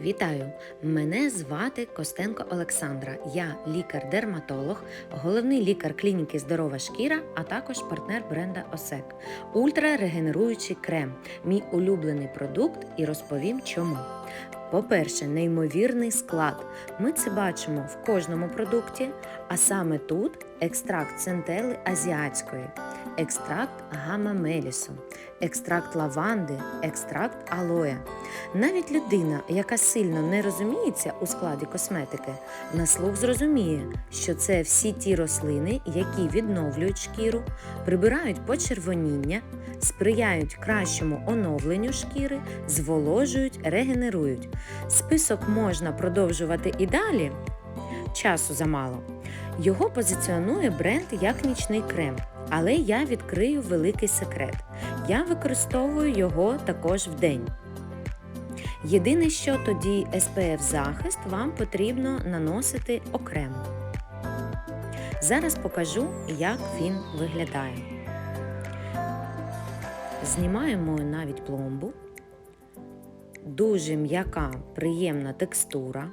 Вітаю! Мене звати Костенко Олександра. Я лікар-дерматолог, головний лікар клініки Здорова шкіра, а також партнер бренда Осек. Ультрарегенеруючий крем мій улюблений продукт і розповім чому. По-перше, неймовірний склад. Ми це бачимо в кожному продукті, а саме тут екстракт центели азіатської, екстракт гамма-мелісу, екстракт лаванди, екстракт алоя. Навіть людина, яка сильно не розуміється у складі косметики, на слух зрозуміє, що це всі ті рослини, які відновлюють шкіру, прибирають почервоніння, сприяють кращому оновленню шкіри, зволожують, регенерують. Список можна продовжувати і далі. Часу замало. Його позиціонує бренд як нічний крем, але я відкрию великий секрет. Я використовую його також вдень. Єдине, що тоді SPF захист вам потрібно наносити окремо. Зараз покажу, як він виглядає. Знімаємо навіть пломбу. Дуже м'яка, приємна текстура.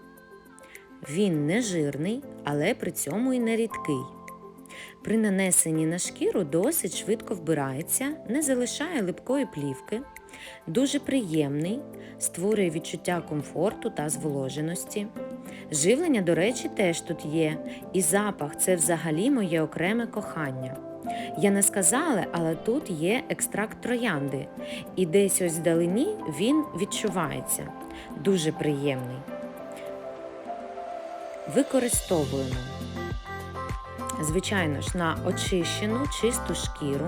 Він не жирний, але при цьому і не рідкий. При нанесенні на шкіру досить швидко вбирається, не залишає липкої плівки, дуже приємний, створює відчуття комфорту та зволоженості. Живлення, до речі, теж тут є, і запах це взагалі моє окреме кохання. Я не сказала, але тут є екстракт троянди, і десь ось вдалині він відчувається. Дуже приємний. Використовуємо. Звичайно ж, на очищену чисту шкіру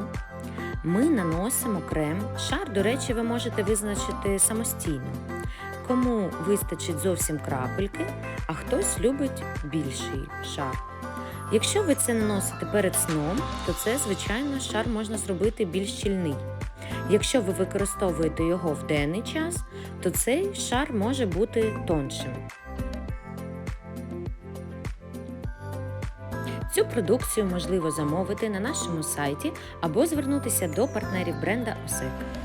ми наносимо крем. Шар, до речі, ви можете визначити самостійно. Кому вистачить зовсім крапельки, а хтось любить більший шар. Якщо ви це наносите перед сном, то це, звичайно, шар можна зробити більш щільний. Якщо ви використовуєте його в денний час, то цей шар може бути тоншим. Цю продукцію можливо замовити на нашому сайті або звернутися до партнерів бренда ОСЕК.